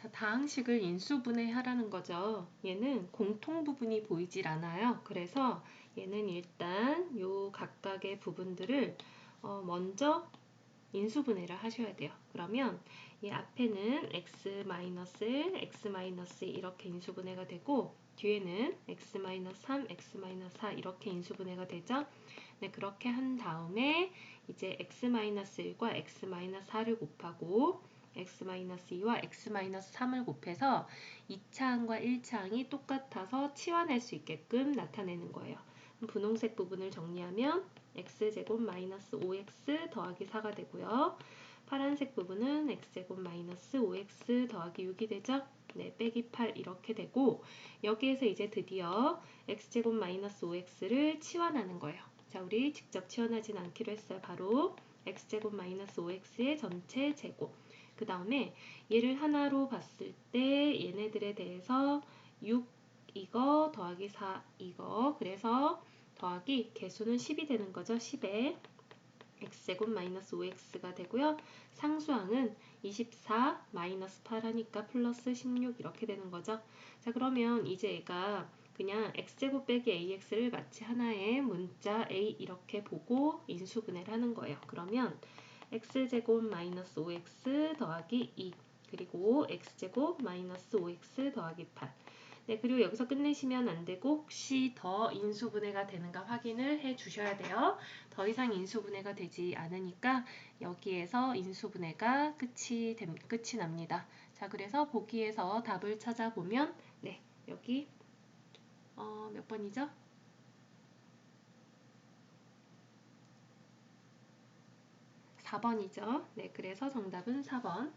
자, 다항식을 인수분해하라는 거죠. 얘는 공통 부분이 보이질 않아요. 그래서 얘는 일단 요 각각의 부분들을 어, 먼저 인수분해를 하셔야 돼요. 그러면 이 앞에는 x-1, x-2 이렇게 인수분해가 되고 뒤에는 x-3, x-4 이렇게 인수분해가 되죠. 네, 그렇게 한 다음에 이제 x-1과 x-4를 곱하고 x-2와 x-3을 곱해서 2차항과 1차항이 똑같아서 치환할 수 있게끔 나타내는 거예요. 분홍색 부분을 정리하면 x제곱 마이너스 5x 더하기 4가 되고요. 파란색 부분은 x제곱 마이너스 5x 더하기 6이 되죠. 네, 빼기 8 이렇게 되고 여기에서 이제 드디어 x제곱 마이너스 5x를 치환하는 거예요. 자, 우리 직접 치환하진 않기로 했어요. 바로 x제곱 마이너스 5x의 전체 제곱 그 다음에 얘를 하나로 봤을 때 얘네들에 대해서 6 이거 더하기 4 이거 그래서 더하기 개수는 10이 되는 거죠. 10에 x제곱 마이너스 5x가 되고요. 상수항은 24 마이너스 8 하니까 플러스 16 이렇게 되는 거죠. 자 그러면 이제 얘가 그냥 x제곱 빼기 ax를 마치 하나의 문자 a 이렇게 보고 인수분해를 하는 거예요. 그러면 x제곱 마이너스 5x 더하기 2 그리고 x제곱 마이너스 5x 더하기 8 네, 그리고 여기서 끝내시면 안 되고 혹시 더 인수분해가 되는가 확인을 해 주셔야 돼요. 더 이상 인수분해가 되지 않으니까 여기에서 인수분해가 끝이 됨, 끝이 납니다. 자, 그래서 보기에서 답을 찾아보면 네, 여기 어, 몇 번이죠? 4번이죠. 네, 그래서 정답은 4번.